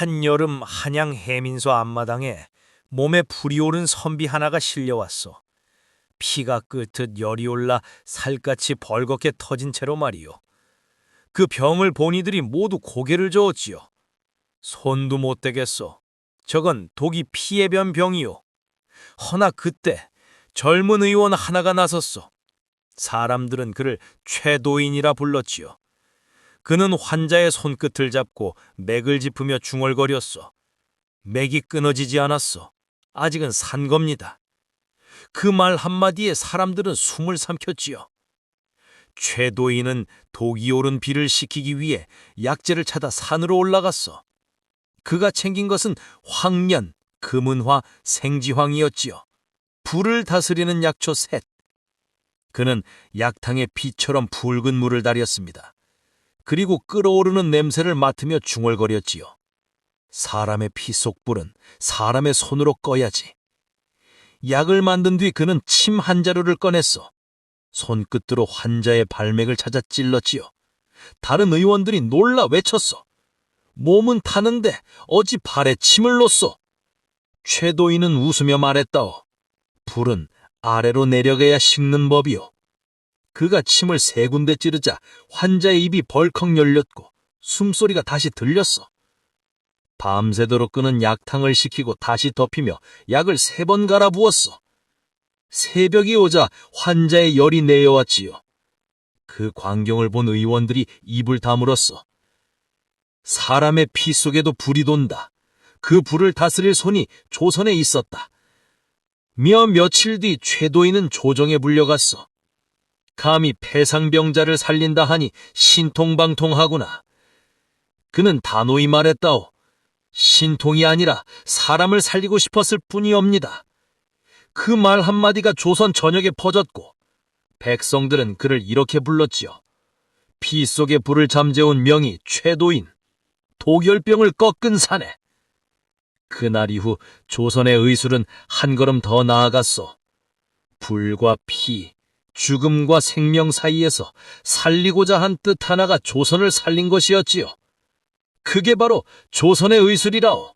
한여름 한양 해민소 앞마당에 몸에 불이 오른 선비 하나가 실려왔어. 피가 끓듯 열이 올라 살갗이 벌겋게 터진 채로 말이요. 그 병을 본 이들이 모두 고개를 저었지요. 손도 못 대겠어. 저건 독이 피에 변 병이요. 허나 그때 젊은 의원 하나가 나섰어. 사람들은 그를 최도인이라 불렀지요. 그는 환자의 손끝을 잡고 맥을 짚으며 중얼거렸어. 맥이 끊어지지 않았어. 아직은 산 겁니다. 그 말 한마디에 사람들은 숨을 삼켰지요. 최도인은 독이 오른 비를 식히기 위해 약재를 찾아 산으로 올라갔어. 그가 챙긴 것은 황년, 금은화, 생지황이었지요. 불을 다스리는 약초 셋. 그는 약탕에 피처럼 붉은 물을 달였습니다. 그리고 끓어오르는 냄새를 맡으며 중얼거렸지요. 사람의 피 속 불은 사람의 손으로 꺼야지. 약을 만든 뒤 그는 침 한 자루를 꺼냈어. 손끝으로 환자의 발맥을 찾아 찔렀지요. 다른 의원들이 놀라 외쳤어. 몸은 타는데 어찌 발에 침을 놓소? 최도인은 웃으며 말했다오. 불은 아래로 내려가야 식는 법이요. 그가 침을 세 군데 찌르자 환자의 입이 벌컥 열렸고 숨소리가 다시 들렸어. 밤새도록 끄는 약탕을 식히고 다시 덮이며 약을 세 번 갈아 부었어. 새벽이 오자 환자의 열이 내려왔지요. 그 광경을 본 의원들이 입을 다물었어. 사람의 피 속에도 불이 돈다. 그 불을 다스릴 손이 조선에 있었다. 며 며칠 뒤 최도인은 조정에 불려갔어. 감히 폐상병자를 살린다 하니 신통방통하구나. 그는 단호히 말했다오. 신통이 아니라 사람을 살리고 싶었을 뿐이옵니다. 그 말 한마디가 조선 전역에 퍼졌고 백성들은 그를 이렇게 불렀지요. 피 속에 불을 잠재운 명이 최도인, 독열병을 꺾은 사내. 그날 이후 조선의 의술은 한 걸음 더 나아갔어. 불과 피, 죽음과 생명 사이에서 살리고자 한 뜻 하나가 조선을 살린 것이었지요. 그게 바로 조선의 의술이라오.